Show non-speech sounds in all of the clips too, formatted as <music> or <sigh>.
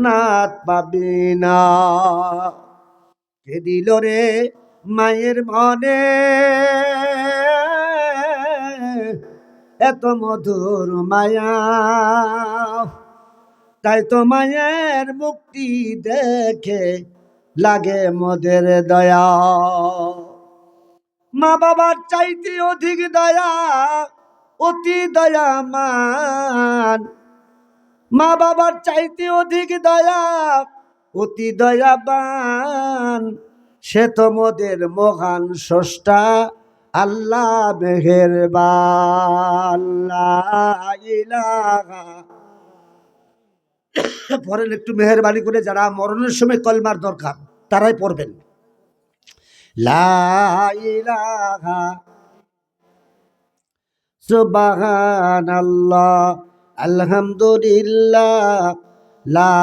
জান্নাত পাবি না। কে দিল রে মায়ের মনে এত মধুর মায়া। তাই তো মায়ের মুক্তি দেখে লাগে মোদের দয়া। মা বাবার চাইতে অধিক দয়া, অতি দয়ামান। মা বাবার চাইতে অধিক দয়া, অতি দয়াবান। সে তো মোদের মহান স্রষ্টা, আল্লাহ ইলাহা। পড়েন একটু মেহরবানি করে, যারা মরণের সময় কলমার দরকার, তারাই পড়বেন। লা ইলাহা। সুবহানাল্লাহ। আলহামদুলিল্লাহ, লা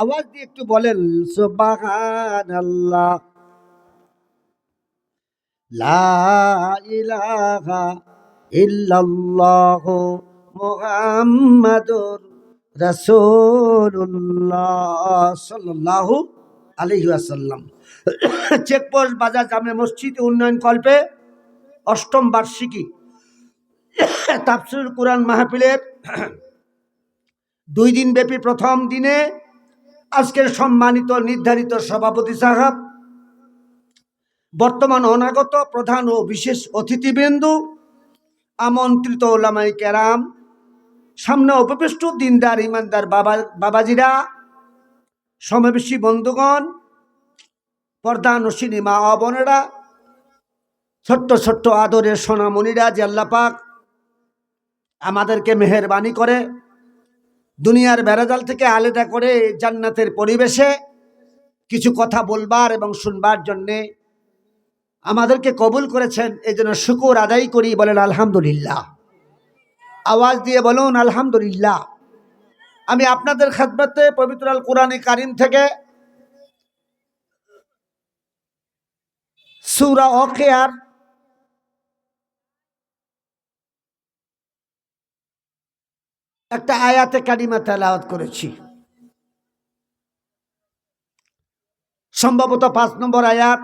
আওয়াজ দিয়ে একটু বলেন, সুবহানাল্লাহ। লা আলাইহি <coughs> চেকপোস্ট, বাজার, জামে মসজিদ, উন্নয়ন কল্পে অষ্টম বার্ষিকী। তাফসির কোরআন মাহফিলের দুই দিন ব্যাপী প্রথম দিনে আজকের সম্মানিত নির্ধারিত সভাপতি সাহেব, বর্তমান অনাগত প্রধান ও বিশেষ অতিথিবৃন্দু, আমন্ত্রিত ওলামাই কেরাম, সামনে উপবিষ্ট দিনদার, ইমানদার বাবা, বাবাজিরা, সমাবেশী বন্ধুগণ পর্দা নসিনী মা অবনেরা ছোট্ট ছোট্ট আদরের সোনামণিরা যে আল্লাপাক আমাদেরকে মেহরবানি করে, দুনিয়ার বেড়াজাল থেকে আলাদা করে জান্নাতের পরিবেশে কিছু কথা বলবার এবং শুনবার জন্যে আমাদেরকে কবুল করেছেন। এই জন্য শুকুর আদায় করি বলেন, আলহামদুলিল্লাহ। আওয়াজ দিয়ে বলুন, আলহামদুলিল্লাহ। আমি আপনাদের খেদমতে পবিত্র আল কোরআন কারিম থেকে সুরা অকেয়ার একটা আয়াতে কারিমা তেলাওয়াত করেছি। সম্ভবত পাঁচ নম্বর আয়াত,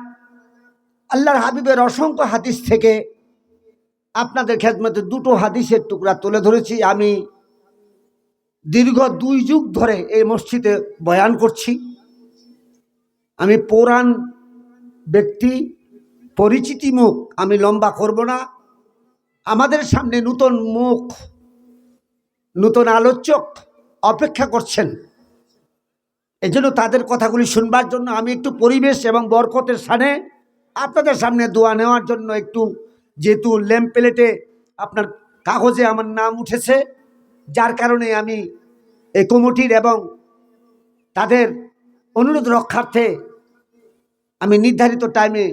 আল্লাহর হাবিবের অসংখ্য হাদিস থেকে আপনাদের খেদমতে দুটো হাদিসের টুকরা তুলে ধরেছি। আমি দীর্ঘ দুই যুগ ধরে এই মসজিদে বয়ান করছি। আমি পুরাণ ব্যক্তি, পরিচিতি মুখ আমি লম্বা করব না। আমাদের সামনে নূতন মুখ নূতন আলোচক অপেক্ষা করছেন। এজন্য তাদের কথাগুলি শুনবার জন্য আমি একটু পরিবেশ এবং বরকতের স্থানে আপনাদের সামনে দোয়া নেওয়ার জন্য একটু, যেহেতু ল্যাম্প প্লেটে আপনার কাগজে আমার নাম উঠেছে, যার কারণে আমি এই কমিটির এবং তাদের অনুরোধ রক্ষার্থে আমি নির্ধারিত টাইমে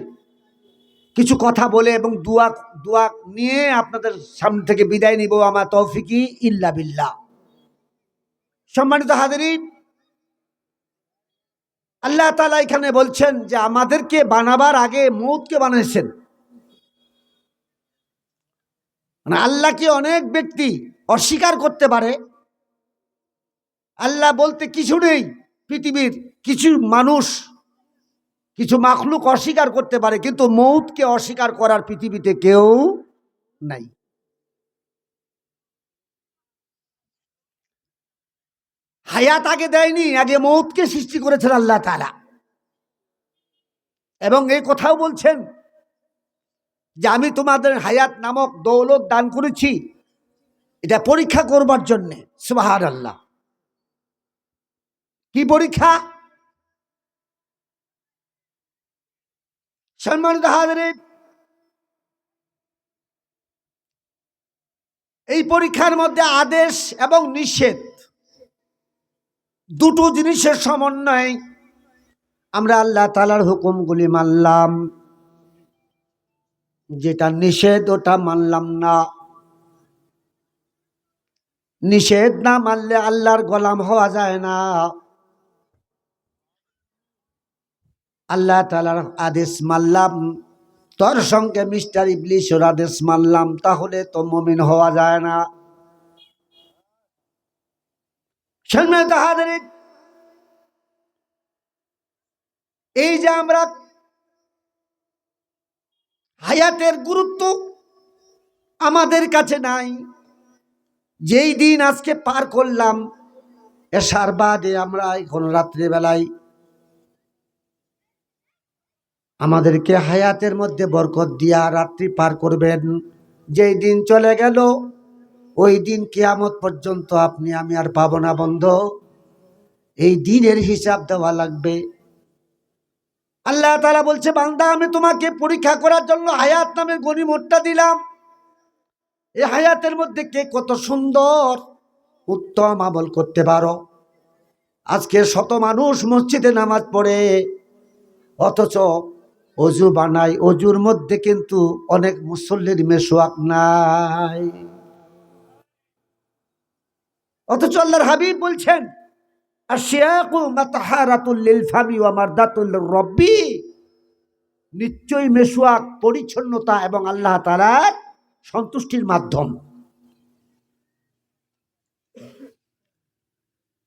কিছু কথা বলে এবং দুয়া দুয়া নিয়ে আপনাদের সামনে থেকে বিদায় নিব। আমার তৌফিকি ইল্লা বিল্লাহ। সম্মানিত হাজারিন, আল্লাহ তালা এখানে বলছেন যে আমাদেরকে বানাবার আগে মৌতকে বানিয়েছেন। মানে আল্লাহকে অনেক ব্যক্তি অস্বীকার করতে পারে। আল্লাহ বলতে কিছু নেই, পৃথিবীর কিছু মানুষ কিছু মাখলুক অস্বীকার করতে পারে, কিন্তু মৌতকে অস্বীকার করার পৃথিবীতে কেউ নাই। হায়াত আগে দেয়নি, আগে মৌতকে সৃষ্টি করেছেন আল্লাহ তালা এবং এই কথাও বলছেন যে আমি তোমাদের হায়াত নামক দৌলত দান করেছি, এটা পরীক্ষা করবার জন্যে সুবাহার আল্লাহ কি পরীক্ষা? সম্মানিত হাজারে এই পরীক্ষার মধ্যে আদেশ এবং নিষেধ দুটো জিনিসের সমন্বয় আমরা আল্লাহ তালার হুকুমগুলি মানলাম। যেটা নিষেধ, ওটা মানলাম না। নিষেধ না মানলে আল্লাহর গোলাম হওয়া যায় না। আল্লাহ তালার আদেশ মানলাম। তোর সঙ্গে মিস্টার ইবলিশর আদেশ মানলাম, তাহলে তো মমিন হওয়া যায় না। এই যে আমরা হায়াতের গুরুত্ব আমাদের কাছে নাই, যেই দিন আজকে পার করলাম, এসার বাদে আমরা এখন রাত্রিবেলায় আমাদেরকে হায়াতের মধ্যে বরকত দিয়া রাত্রি পার করবেন। যেই দিন চলে গেল, ওই দিন কেয়ামত পর্যন্ত আপনি, আমি আর পাব না বন্ধ। এই দিনের হিসাব দেওয়া লাগবে। আল্লাহ তালা বলছে, বান্দা, আমি তোমাকে পরীক্ষা করার জন্য হায়াত নামের গণিমতটা দিলাম। এই হায়াতের মধ্যে কে কত সুন্দর, উত্তম আমল করতে পারো। আজকে শত মানুষ মসজিদে নামাজ পড়ে, অথচ অজু বানাই, অজুর মধ্যে কিন্তু অনেক মুসল্লির মেশোয়াক নাই। অথচ আল্লাহর হাবিব বলছেন রব্বি। নিশ্চয়ই পরিচ্ছন্নতা এবং আল্লাহ তাআলার সন্তুষ্টির মাধ্যম।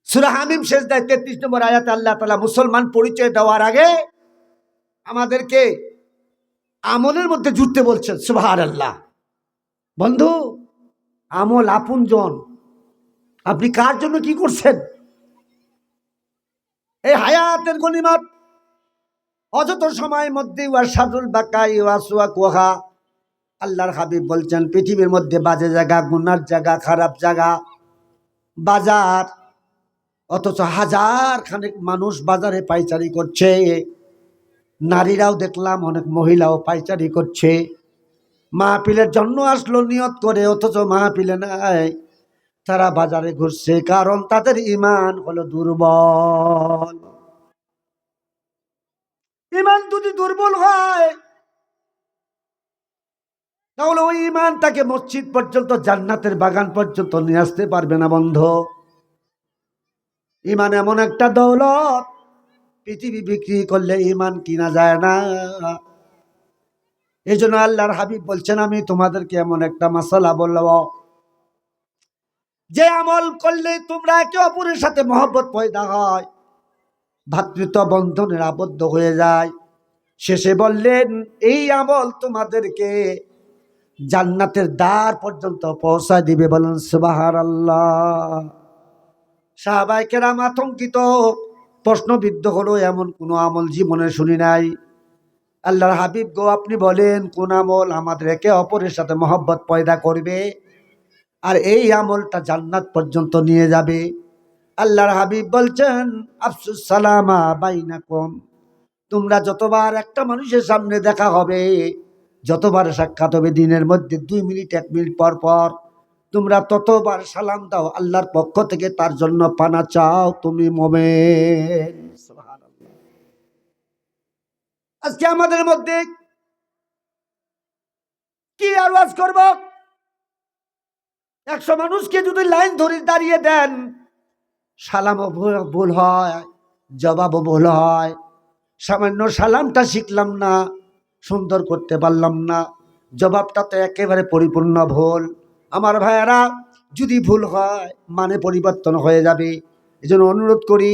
সুরা হামিম শেষ দেয় তেত্রিশ নম্বর আয়াতে আল্লাহ তালা মুসলমান পরিচয় দেওয়ার আগে আমাদেরকে আমলের মধ্যে জুটতে বলছেন সুবাহার আল্লাহ বন্ধু, আমল আপনজন। আপনি কার জন্য কি করছেন? এই হায়াতের গনিমত অযত সময়ের মধ্যে ওয়াসাদুল বাকাই ওয়াসুয়া কোহা আল্লাহর হাবিব বলছেন, পৃথিবীর মধ্যে বাজে জায়গা, গুনার জায়গা, খারাপ জায়গা, বাজার, অথচ হাজার খানেক মানুষ বাজারে পাইচারি করছে। নারীরাও দেখলাম অনেক মহিলাও পাইচারি করছে। মাহপিলের জন্য আসলো নিয়ত করে, অথচ মাহপিলে নাই। তারা বাজারে ঘুরছে, কারণ তাদের ইমান হলো দুর্বল। ইমান যদি দুর্বল হয়, তাহলে ওই ইমান তাকে মসজিদ পর্যন্ত, জান্নাতের বাগান পর্যন্ত নিয়ে আসতে পারবে না বন্ধ। ইমান এমন একটা দৌলত পৃথিবী বিক্রি করলে ইমান কিনা যায় না। এই জন্য আল্লাহর হাবিব বলছেন, আমি তোমাদেরকে এমন একটা মশালা বলব যে আমল করলে তোমরা একে অপরের সাথে মহব্বত পয়দা হয় ভাতৃত্ব বন্ধনের আবদ্ধ হয়ে যায়। শেষে বললেন, এই আমল তোমাদেরকে জান্নাতের দ্বার পর্যন্ত পৌঁছা দিবে। বলেন সুবাহার আল্লাহ সাহাবাই কেরাম আতঙ্কিত। প্রশ্নবিদ্ধ হলো, এমন কোনো আমল জীবনে শুনি নাই। আল্লাহর হাবিব গো, আপনি বলেন, কোন আমল আমাদের একে অপরের সাথে মহব্বত পয়দা করবে? আর এই আমলটা জান্নাত পর্যন্ত নিয়ে যাবে। আল্লাহর হাবিব বলছেন, আফসুস সালামা বাইনাকুম। তোমরা যতবার একটা মানুষের সামনে দেখা হবে, যতবার সাক্ষাৎ হবে দিনের মধ্যে, দুই মিনিট, এক মিনিট পর পর তোমরা ততবার সালাম দাও, আল্লাহর পক্ষ থেকে তার জন্য পানা চাও, তুমি মমে আজকে আমাদের মধ্যে কি আর ওয়াজ করব? একশো মানুষকে যদি লাইন ধরে দাঁড়িয়ে দেন, সালামও ভুল- ভুল হয়, জবাবও ভুল হয়। সামান্য সালামটা শিখলাম না, সুন্দর করতে পারলাম না, জবাবটা তো একেবারে পরিপূর্ণ ভুল। আমার ভাইয়েরা, যদি ভুল হয় মানে পরিবর্তন হয়ে যাবে। এই অনুরোধ করি,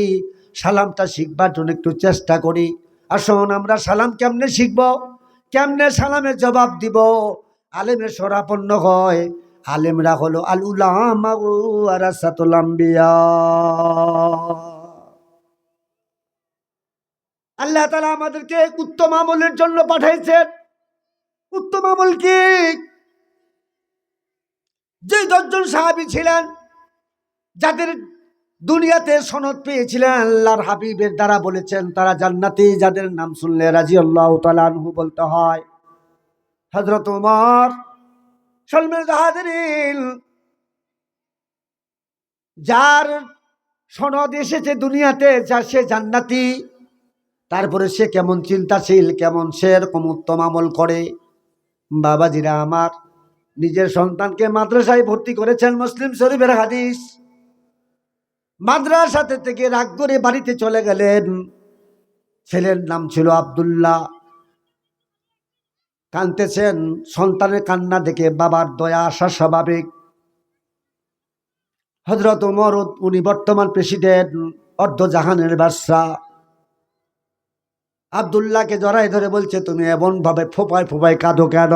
সালামটা শিখবার জন্য একটু চেষ্টা করি। আসুন, আমরা সালাম কেমনে শিখব? কেমনে সালামের জবাব দিব? আলেমের সরাপন্ন হয়। আলেমরা হলো আল উলামা ও আল্লাহ তালা আমাদেরকে উত্তম আমলের জন্য পাঠাইছেন। উত্তম আমল কি? যে দশজন সাহাবি ছিলেন, যাদের দুনিয়াতে সনদ পেয়েছিলেন, আল্লাহর হাবিবের দ্বারা বলেছেন, তারা জান্নাতি, যাদের নাম শুনলে রাজি আল্লাহ তালু বলতে হয়। হজরত উমর সলমের জাহাদিন যার সনদ এসেছে দুনিয়াতে, যা সে জান্নাতি, তারপরে সে কেমন চিন্তাশীল, কেমন সে এরকম উত্তম আমল করে। বাবাজিরা আমার নিজের সন্তানকে মাদ্রাসায় ভর্তি করেছেন মুসলিম শরীফের হাদিস। মাদ্রাসাতে থেকে রাগ করে বাড়িতে চলে গেলেন। ছেলের নাম ছিল আব্দুল্লাহ। কানতেছেন সন্তানের কান্না দেখে বাবার দয়া আসা স্বাভাবিক। হজরত উমর উনি বর্তমান প্রেসিডেন্ট, অর্ধজাহানের বাদশাহ। আবদুল্লাহকে জড়াই ধরে বলছে, তুমি এমন ভাবে ফোপায় ফোপায় কাঁদো কেন?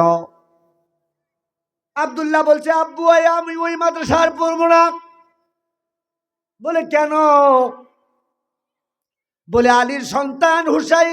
আবদুল্লাহ বলছে আব্বু আমি ওই মাদ্রাসার পড়ব না। বলে কেন? বলে আলীর সন্তান হুসাইন